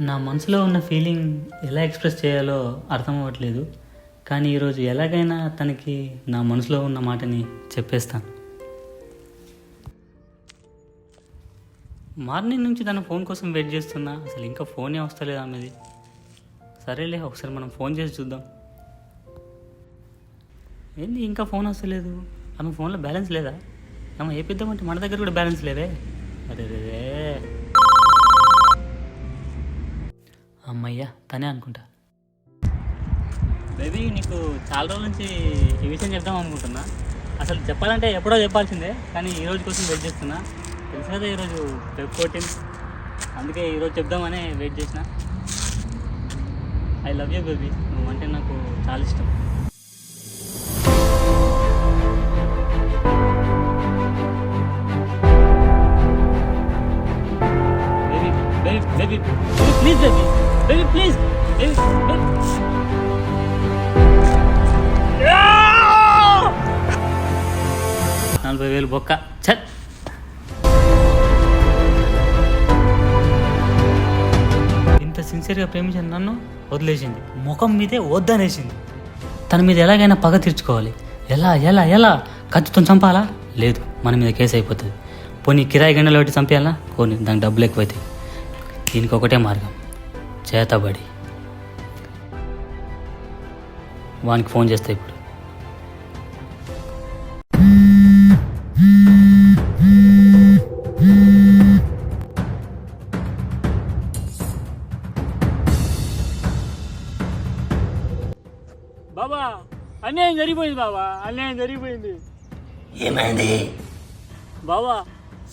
నా మనసులో ఉన్న ఫీలింగ్ ఎలా ఎక్స్ప్రెస్ చేయాలో అర్థం అవ్వట్లేదు. కానీ ఈరోజు ఎలాగైనా తనకి నా మనసులో ఉన్న మాటని చెప్పేస్తాను. మార్నింగ్ నుంచి తన ఫోన్ కోసం వెయిట్ చేస్తున్నా. అసలు ఇంకా ఫోనే వస్తలేదు ఆమెది. సరేలే ఒకసారి మనం ఫోన్ చేసి చూద్దాం. ఏంది ఇంకా ఫోన్ వస్తలేదు? ఆమె ఫోన్లో బ్యాలెన్స్ లేదా? ఆమె ఏపిద్దామంటే మన దగ్గర కూడా బ్యాలెన్స్ లేవే అరే రే అమ్మయ్యా తనే అనుకుంటా. బేబీ నీకు చాలా రోజుల నుంచి ఈ విషయం చెప్దాం అనుకుంటున్నా. అసలు చెప్పాలంటే ఎప్పుడో చెప్పాల్సిందే కానీ ఈ రోజు కోసం వెయిట్ చేస్తున్నా. తెలుసు కదా ఈరోజు వెబ్ ఫోర్టీన్. అందుకే ఈరోజు చెప్దామనే వెయిట్ చేసిన. ఐ లవ్ యూ బేబీ నువ్వు అంటే నాకు చాలా ఇష్టం. Baby baby baby please baby. Baby please నలభై వేలు బొక్క. చట్ ఇంత సిన్సియర్గా ప్రేమించిన నన్ను వదిలేసింది. ముఖం మీదే వద్దనేసింది. తన మీద ఎలాగైనా పగ తీర్చుకోవాలి. ఎలా ఎలా ఎలా? కత్తితో చంపాలా? లేదు. మన మీద కేసు అయిపోతుంది. పోనీ కిరాయి గంటలు పెట్టి చంపేయాలా? కొన్ని దానికి డబ్బులు ఎక్కువైతాయి. దీనికి ఒకటే మార్గం. చేతబడి. వానికి ఫోన్ చేస్తా ఇప్పుడు. బాబా అన్యాయం జరిగిపోయింది బాబా అన్యాయం జరిగిపోయింది. ఏమైంది? బాబా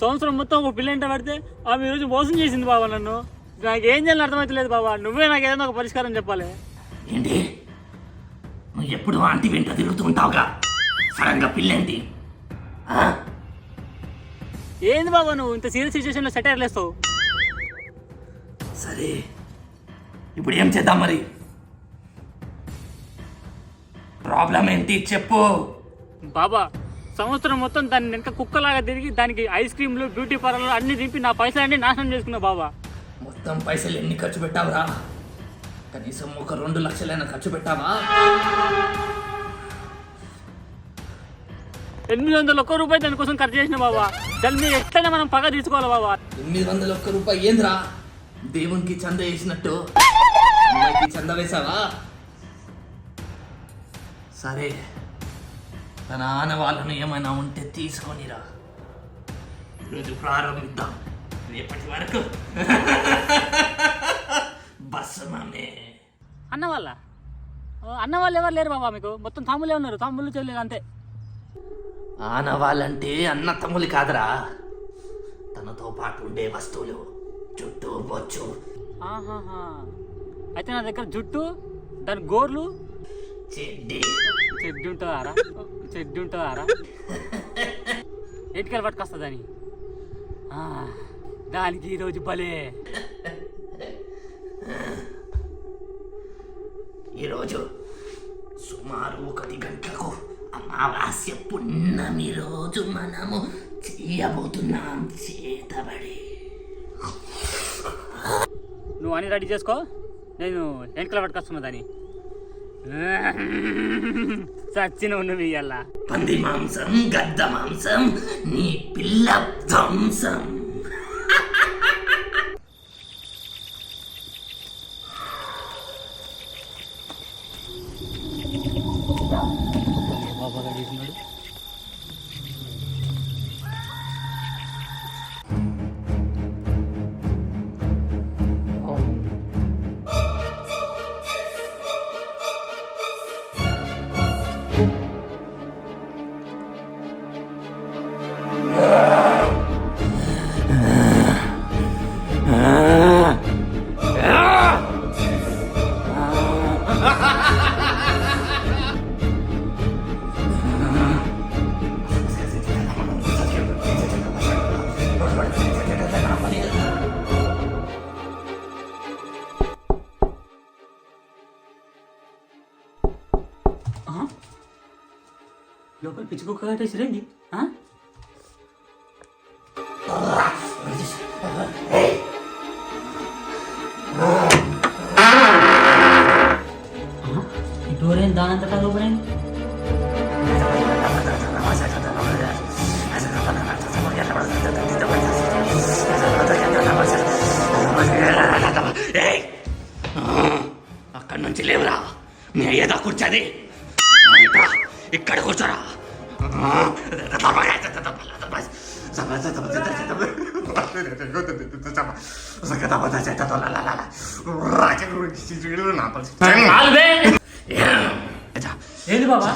సంవత్సరం మొత్తం ఒక పిల్లంట పడితే ఆమె ఈరోజు మోసం చేసింది బాబా నన్ను. నాకు ఏం చేయాలని అర్థమవుతలేదు బాబా నువ్వే నాకు ఏదైనా ఒక పరిష్కారం చెప్పాలి. ఏంటి? నువ్వు ఎప్పుడు ఆంటీ వెంట తిరుగుతూ ఉంటావుగా? సడన్గా పిల్లేంటి? ఏంది బాబా నువ్వు? ఇంత సీరియస్ సిచ్యువేషన్లో సెటైర్ లేస్తావు సరే. ఇప్పుడు ఏం చేద్దాం మరి? ప్రాబ్లం ఏంటి చెప్పు. బాబా సంవత్సరం మొత్తం దాన్ని వెనక కుక్కలాగా తిరిగి దానికి ఐస్ క్రీమ్లు బ్యూటీ పార్లర్లు అన్ని దింపి నా పైసలన్నీ నాశనం చేసుకున్నా బాబా మొత్తం పైసలు ఎన్ని ఖర్చు పెట్టావురా? కనీసం ఒక రెండు లక్షలైనా ఖర్చు పెట్టావా? ఎనిమిది వందల ఒక్క రూపాయి దానికోసం ఖర్చు చేసిన బాబా దాని మీద ఎట్లయినా మనం పగ తీసుకోవాలి బాబా ఎనిమిది వందల ఒక్క రూపాయి ఏంద్రా? దేవునికి చంద వేసినట్టు. అమ్మాయికి చంద వేసావా? సరే. తన ఆనవాళ్ళను ఏమైనా ఉంటే తీసుకొనిరా. ఈరోజు ప్రారంభిద్దాం. రేపటి వరకు? బస్సు మామే అన్న వాళ్ళ అన్న వాళ్ళు ఎవరు లేరు బాబా మీకు? మొత్తం తమ్ములే ఉన్నారు. తమ్ముళ్ళు చెల్లెలు అంతే. ఆనవాళ్ళంటే అన్న తమ్ములు కాదురా. తనతో పాటు ఉండే వస్తువులు చుట్టూ బొచ్చు. ఆహాహా. అయితే నా దగ్గర జుట్టు దాని గోర్లు. చెడ్డి. చెడ్డి ఉంటుందారా చెడ్డి ఉంటుందారా ఎటుకలు పట్టుకొస్తుంది అని దానికి ఈరోజు భలే ఈరోజు సుమారు ఒకటి గంటలకు అమావాస్య పున్నమి రోజు మనము చెయ్యబోతున్నాం చేతబడి నువ్వు అని రెడీ చేసుకో. నేను వెనకలు పట్టుకొస్తున్నా దాన్ని. చచ్చిన నువ్వు ఇయ్యాల. పంది మాంసం గద్ద మాంసం నీ పిల్ల ధ్వంసం లోపల పిచ్చి కుక్క కట్టేసి రండి. డోరేం దానంతటా లోపలేండి అక్కడి నుంచి లేవురా. మీ అయ్యేదా కూర్చోది ఇక్కడ కూర్చోరా. ఏంది బాబా?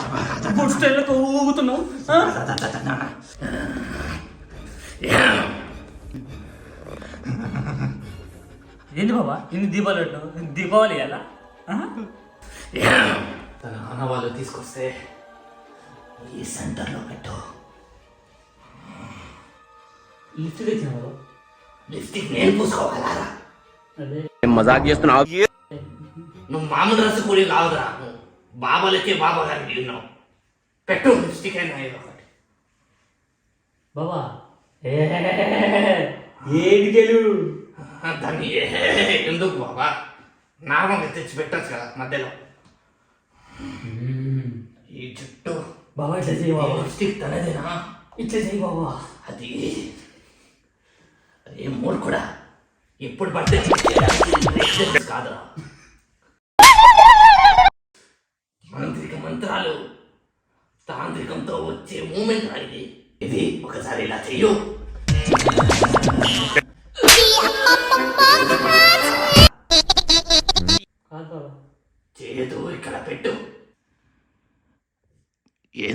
ఇప్పుడు ఊగుతున్నావు? ఏంది బాబా? ఇన్ని దీపాలు పెట్టినావు? దీపావళి ఎలా తన అన్న వాళ్ళు తీసుకొస్తే ఈ సెంటర్లో పెట్టు. లిఫ్ట్ తెచ్చిన బాబా లిప్స్టిక్ నేను పూసుకోవాలా అదే మజాక్ చేస్తున్నావు? నువ్వు మామూలు రస కూడి కావురా నువ్వు బాబాలకే బాబా గారికి ఉన్నావు. పెట్టు లిప్స్టిక్ అయినా ఏదో ఒకటి. బాబా. ఏ ఏడికెళ్ళు దాన్ని ఎందుకు బాబా? నార్మల్గా తెచ్చి పెట్టచ్చు కదా మధ్యలో. ఈ చుట్టూ బాబా ఇట్లా చేయి బాబా. లిప్స్టిక్ తనదేనా? ఇట్లా చేయి బాబా. అది. అదే మూడు కూడా ఎప్పుడు పడితే కాదురా. మాంత్రిక మంత్రాలు. తాంత్రికంతో వచ్చే మూమెంట్ ఇది. ఇది ఒకసారి ఇలా చెయ్యు.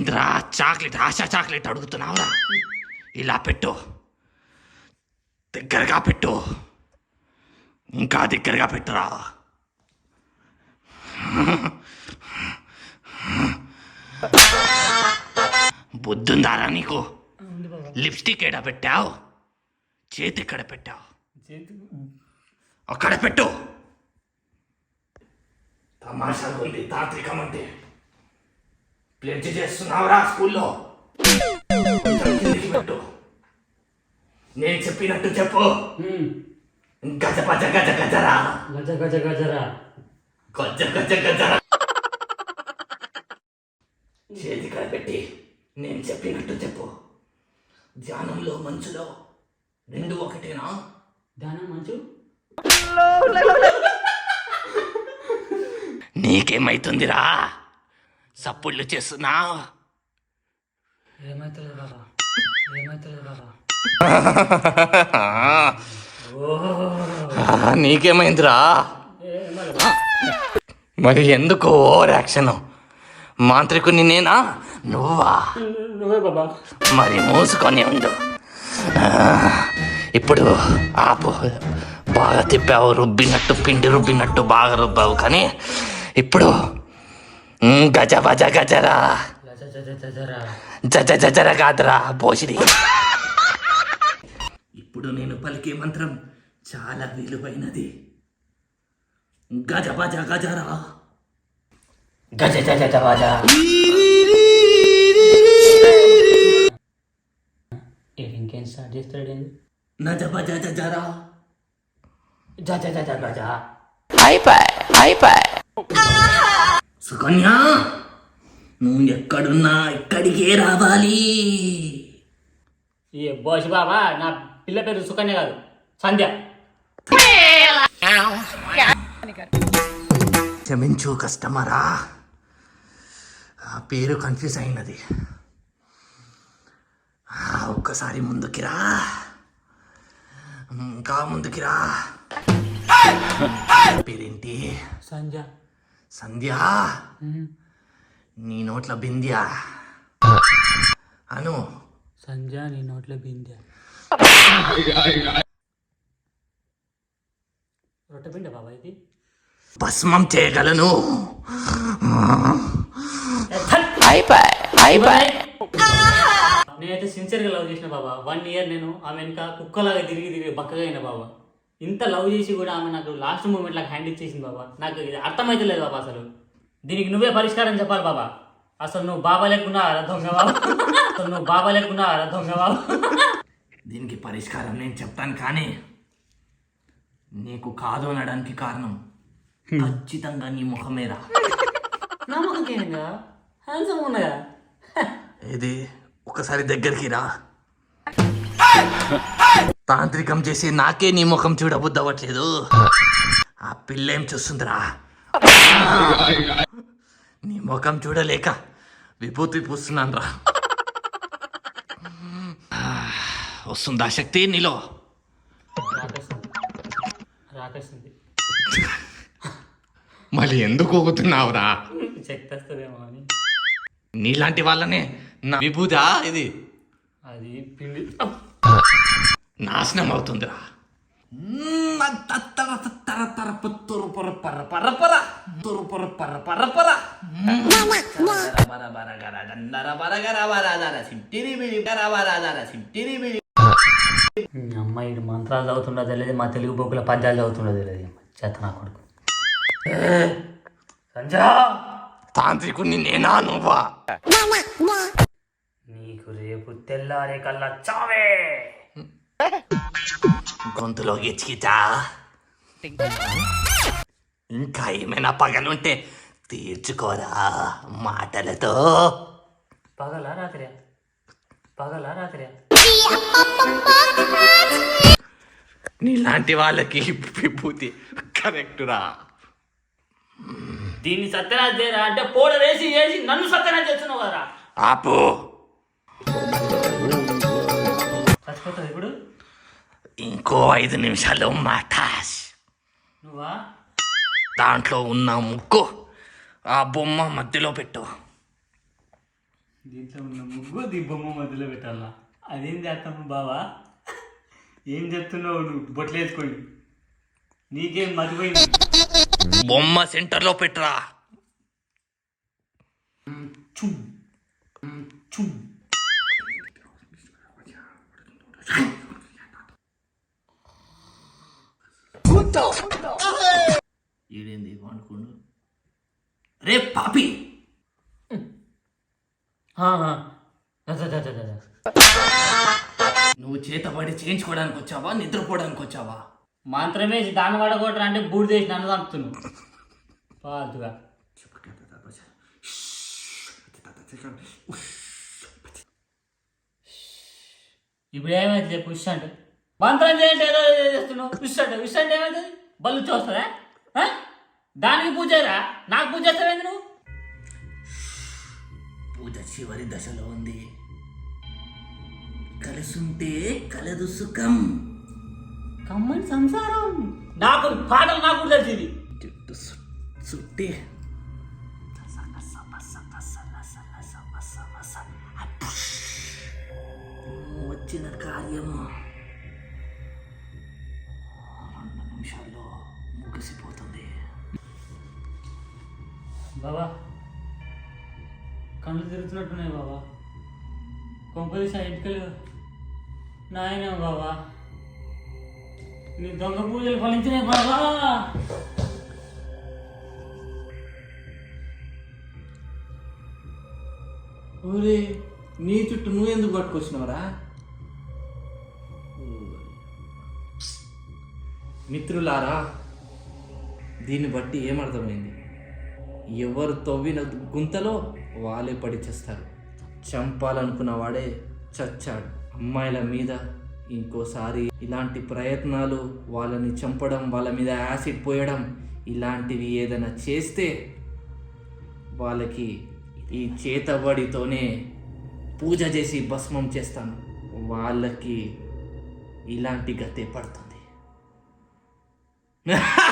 ఏంద్రా చాక్లెట్ ఆశా చాక్లెట్ అడుగుతున్నావురా. ఇలా పెట్టు. దగ్గరగా పెట్టు. ఇంకా దగ్గరగా పెట్టురా. బుద్ధుందారా నీకు? లిప్స్టిక్ ఎక్కడ పెట్టావు? చేతి ఎక్కడ పెట్టావు? అక్కడ పెట్టు. తమాషా ఉంది అంటే ప్లెడ్జ్ చేస్తున్నావురా స్కూల్లో. నేను చెప్పినట్టు చెప్పు. గజ గజ గజ గజరా. గజ గజ గజరా. గజ గజ గజరా చేతి కాడ పెట్టి నేను చెప్పినట్టు చెప్పు ధ్యానంలో మంచులో రెండు ఒకటేనా ధ్యానం మంచు నీకేమైతుందిరా బాబా. ఏమైతలేదు బాబా. నీకేమైందిరా? మరి ఎందుకు ఓవర్ యాక్షన్ మాంత్రికుని నేనా? నువ్వా? నువ్వే బాబా. మరి మూసుకొని ఉండు. ఇప్పుడు ఆపు. బాగా తిప్పావు రుబ్బినట్టు పిండి రుబ్బినట్టు బాగా రుబ్బావు కానీ ఇప్పుడు గజ బజ గజరా. గజ గజ జజ జజర కాదురా పోసిడి ఇప్పుడు నేను పలికే మంత్రం చాలా విలువైనది. గజ బజ గజరా. గజ జజ జజ ఇక స్టార్ట్ చేస్తాడు ఏంది నజ బజ. జజరా జజ జజ గజ సుకన్య నువ్వు ఎక్కడున్నా ఇక్కడికే రావాలి. ఈ బోష్ బాబా నా పిల్ల పేరు సుకన్య కాదు సంధ్య. క్షమించు కస్టమరా. ఆ పేరు కన్ఫ్యూజ్ అయినది. ఆ, ఒక్కసారి ముందుకి రా. ఇంకా ముందుకి రా. పేరేంటి? సంధ్య. సంధ్య. నీ నోట్ల బింద్యా అను. సంధ్య నీ నోట్లో బిందె రొట్టె పిండి బాబా ఇది? భస్మం చేయగలను. నేనైతే సిన్సియర్గా లవ్ చేసిన బాబా. వన్ ఇయర్ నేను ఆమె వెనక కుక్కలాగా తిరిగి తిరిగి బక్కగా అయిన బాబా. ఇంత లవ్ చేసి కూడా ఆమె నాకు లాస్ట్ మూమెంట్ లాగా హ్యాండ్ ఇచ్చేసింది బాబా. నాకు ఇది అర్థమైతలేదు బాబా అసలు. దీనికి నువ్వే పరిష్కారం చెప్పాలి బాబా. అసలు నువ్వు బాబా లేకున్నా దొంగ బాబా. అసలు నువ్వు బాబా లేకున్నా దొంగ బాబా. దీనికి పరిష్కారం నేను చెప్తాను కానీ నీకు కాదు అనడానికి కారణం ఖచ్చితంగా నీ ముఖమేరా నమ్మకంగా హ్యాండ్సమ్ ఉన్నాయా ఇది ఒకసారి దగ్గరికి రా. తాంత్రికం చేసి నాకే నీ ముఖం చూడబుద్దవట్లేదు ఆ పిల్ల ఏం చూస్తుందిరా? నీ ముఖం చూడలేక విభూతి పూస్తున్నాను రా వస్తుందా శక్తి నీలో? మళ్ళీ ఎందుకు ఊగుతున్నావురా? శక్తి వస్తుందేమో అని. నీలాంటి వాళ్ళనే నా విభూదా ఇది? అది పిండి. నాశనం అవుతుందిరా అమ్మాయి మంత్రాలు చదువుతుండో తెలియదు మా తెలుగు బొక్కుల పద్యాలు చదువుతుండో తెలియదు. చేత నా కొడుకు. సంజా తాంత్రికుని నేనా నువ్వా? నీకు రేపు తెల్లారే కల్లా చావే! గొంతులో గిచ్చికిచా ఇంకా ఏమైనా పగలుంటే తీర్చుకోరా మాటలతో. పగలా రాత్రి పగలా రాత్రి నీలాంటి వాళ్ళకి విభూతి కరెక్టురా. దీన్ని సత్యనాథ చేయరా అంటే పోడ వేసి వేసి నన్ను సత్యనాథ చేస్తున్నావు కదరా. ఆపు. ఇంకో ఐదు నిమిషాలు మాటాస్ నువ్వా? దాంట్లో ఉన్న ముక్కు ఆ బొమ్మ మధ్యలో పెట్టు. దీంట్లో ఉన్న ముగ్గు దీ బొమ్మ మధ్యలో పెట్టాలా? అదేం చేస్తాము బావా? ఏం చెప్తున్నావు నువ్వు? బొట్లు వేసుకొని. నీకేం మర్చిపోయింది? బొమ్మ సెంటర్లో పెట్టురా. చుమ్. చుమ్. ఈడేంది పండుకుండు రే పాపి! ఆ, ఆ. దా, దా, దా, దా, దా. నువ్వు చేతబడి చేయించుకోవడానికి వచ్చావా నిద్రపోవడానికి వచ్చావా? మంత్రమే దాన్ని పడగొట్టరా అంటే బూడి చేసి నన్ను చంపుతున్నావు. పాల్తుగా ఇప్పుడు ఏమైంది చెప్పు అంటే? మంత్రం చేయండి ఏదో చేస్తున్నావు. విష్ అంటే విష్ అంటే ఏమవుతుంది బల్లు చూస్తుందా? దానికి పూజరా నాకు పూజ చేస్తావేంది నువ్వు? పూజ చివరి దశలో ఉంది. కలుసుంటే కలదు సుఖం. కమ్మని సంసారం. నాకు పాటలు నాకు తెలిసింది జుట్టు చుట్టి. వచ్చిన కార్యము. బాబా కళ్ళు తిరుగుతున్నట్టున్నాయి బాబా కొంపదీసి ఆ ఇంటికలు నాయన బాబా నీ దొంగ పూజలు ఫలించినాయి బాబా ఊరే నీ చుట్టూ నువ్వు ఎందుకు పట్టుకొచ్చినవరా? మిత్రులారా దీన్ని బట్టి ఏమర్థమైంది? ఎవరు తవ్విన గుంతలో వాళ్ళే పడి చేస్తారు. చంపాలనుకున్న వాడే చచ్చాడు. అమ్మాయిల మీద ఇంకోసారి ఇలాంటి ప్రయత్నాలు వాళ్ళని చంపడం వాళ్ళ మీద యాసిడ్ పోయడం ఇలాంటివి ఏదైనా చేస్తే వాళ్ళకి ఈ చేతబడితోనే పూజ చేసి భస్మం చేస్తాను. వాళ్ళకి ఇలాంటి గతే పడుతుంది.